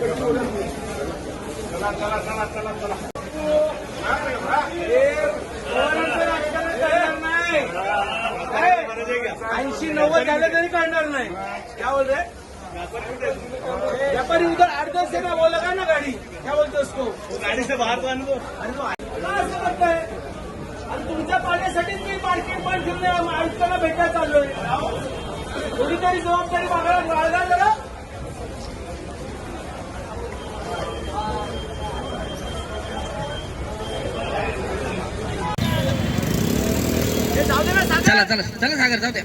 चला चला चला चला चला पोरांचं राजकारण करणार नाही ऐंशी नव्वद झालं तरी करणार नाही. क्या बोल रहे व्यापारी उधर आठ दस से बोला का ना गाडी? क्या बोलतो उसको गाड़ी से बाहर तो दो अरे तो असं करताय आणि तुमच्या पाण्यासाठीच मी मार्केट पण घेऊन आयुक्ताला भेटायला चाललोय. थोडी तरी जबाबदारी मागायला जरा हे जाऊ दे ना सागर. चला चला चला सागर जाऊ द्या.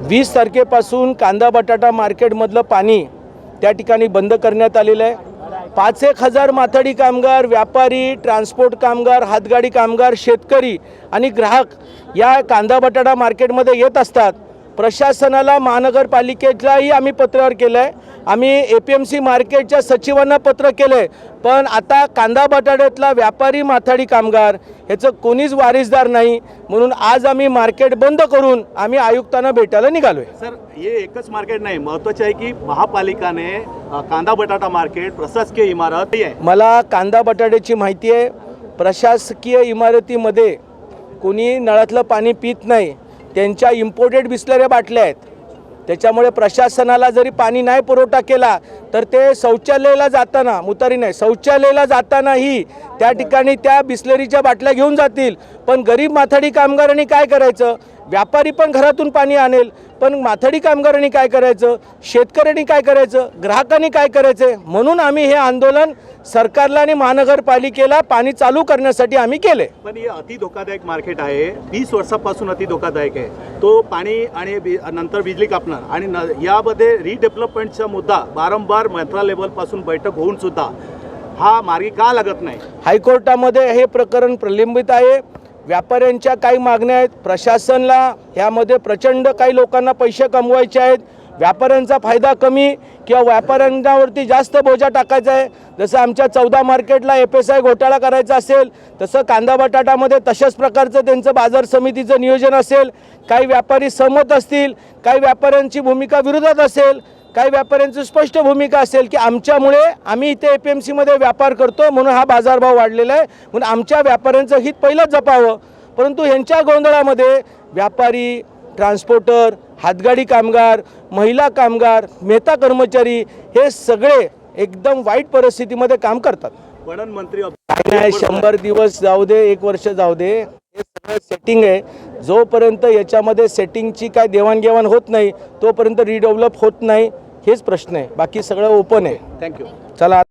वीस तारखेपासून कांदा बटाटा मार्केटमधलं पाणी त्या ठिकाणी बंद करण्यात आलेलं आहे. पाच एक हजार माथाडी कामगार व्यापारी ट्रान्सपोर्ट कामगार हातगाडी कामगार शेतकरी आणि ग्राहक या कांदा बटाटा मार्केटमध्ये येत असतात. प्रशासनाला महानगरपालिकेलाही आम्ही पत्रावर केलं आहे आम्ही ए पी एम सी मार्केटच्या सचिवांना पत्र केलं आहे पण आता कांदा बटाट्यातला व्यापारी माथाडी कामगार ह्याचं कोणीच वारीसदार नाही. म्हणून आज आम्ही मार्केट बंद करून आम्ही आयुक्तांना भेटायला निघालो आहे सर हे एकच मार्केट नाही. महत्त्वाचे आहे की महापालिकाने कांदा बटाटा मार्केट प्रशासकीय इमारत आहे. मला कांदा बटाट्याची माहिती आहे. प्रशासकीय इमारतीमध्ये कोणी नळातलं पाणी पित नाही. त्यांच्या इम्पोर्टेड बिसलेऱ्या बाटल्या आहेत. त्याच्यामुळे प्रशासनाला जरी पाणी नाही पुरवठा केला तर ते शौचालयाला जाताना मुतारी नाही शौचालयाला जातानाही त्या ठिकाणी त्या बिस्लरीच्या बाटल्या घेऊन जातील. पण गरीब माथाडी कामगारांनी काय करायचं? व्यापारी पण घरातून पाणी आणेल पण माथाडी कामगारांनी काय करायचं? शेतकऱ्यांनी काय करायचं? ग्राहकांनी काय करायचं? म्हणून आम्ही हे आंदोलन सरकारला आणि महानगरपालिकेला पाणी चालू करण्यासाठी आम्ही केले. पण हे अति धोकादायक मार्केट आहे. वीस वर्षापासून अति धोकादायक आहे. तो पाणी आणि नंतर बिजली कापणार आणि न यामध्ये रिडेव्हलपमेंटचा मुद्दा वारंवार मंत्रालयापासून बैठक होऊन सुद्धा हा मार्गी का लागत नाही? हायकोर्टामध्ये हे प्रकरण प्रलंबित आहे. व्यापाऱ्यांच्या काही मागण्या आहेत. प्रशासनला ह्यामध्ये प्रचंड काही लोकांना पैसे कमवायचे आहेत. व्यापाऱ्यांचा फायदा कमी किंवा व्यापाऱ्यांवरती जास्त बोजा टाकायचा आहे. जसं आमच्या चौदा मार्केटला एफ एस आय घोटाळा करायचा असेल तसं कांदा बटाटामध्ये तशाच प्रकारचं त्यांचं बाजार समितीचं नियोजन असेल. काही व्यापारी सहमत असतील काही व्यापाऱ्यांची भूमिका विरोधात असेल काही व्यापाऱ्यांची स्पष्ट भूमिका असेल की आमच्यामुळे आम्ही इथे ए पी एम सीमध्ये व्यापार करतो म्हणून हा बाजारभाव वाढलेला आहे. म्हणून आमच्या व्यापाऱ्यांचं हित पहिलंच जपावं. परंतु ह्यांच्या गोंधळामध्ये व्यापारी ट्रान्सपोर्टर हातगाडी कामगार महिला कामगार मेहता कर्मचारी हे सगळे एकदम वाईट परिस्थितीमध्ये काम करतात. पणन मंत्री शंभर दिवस जाऊ दे एक वर्ष जाऊ दे. हे सगळं सेटिंग आहे. जोपर्यंत याच्यामध्ये सेटिंगची काय देवाणघेवाण होत नाही तोपर्यंत रिडेव्हलप होत नाही. हेच प्रश्न आहे. बाकी सगळं ओपन आहे. थँक्यू चला